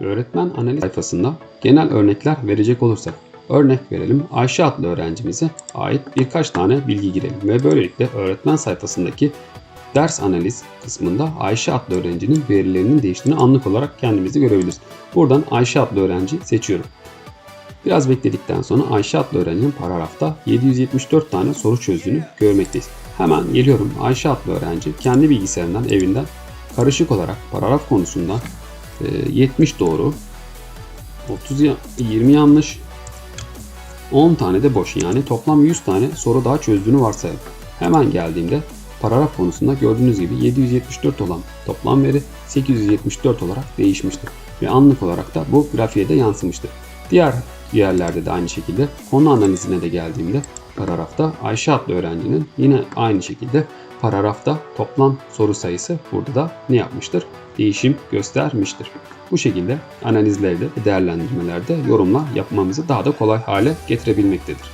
Öğretmen analiz sayfasında genel örnekler verecek olursak örnek verelim Ayşe adlı öğrencimize ait birkaç tane bilgi girelim ve böylelikle öğretmen sayfasındaki ders analiz kısmında Ayşe adlı öğrencinin verilerinin değiştiğini anlık olarak kendimizi görebiliriz. Buradan Ayşe adlı öğrenci seçiyorum. Biraz bekledikten sonra Ayşe adlı öğrencinin paragrafta 774 tane soru çözdüğünü görmekteyiz. Hemen geliyorum Ayşe adlı öğrenci kendi bilgisayarından evinden karışık olarak paragraf konusunda 70 doğru, 30 ya- 20 yanlış, 10 tane de boş yani toplam 100 tane soru daha çözdüğünü varsayalım. Hemen geldiğimde paragraf konusunda gördüğünüz gibi 774 olan toplam veri 874 olarak değişmiştir. Ve anlık olarak da bu grafiğe de yansımıştır. Diğer yerlerde de aynı şekilde konu analizine de geldiğimde paragrafta Ayşe adlı öğrencinin yine aynı şekilde paragrafta toplam soru sayısı burada da ne yapmıştır? Değişim göstermiştir. Bu şekilde analizlerde değerlendirmelerde yorumlar yapmamızı daha da kolay hale getirebilmektedir.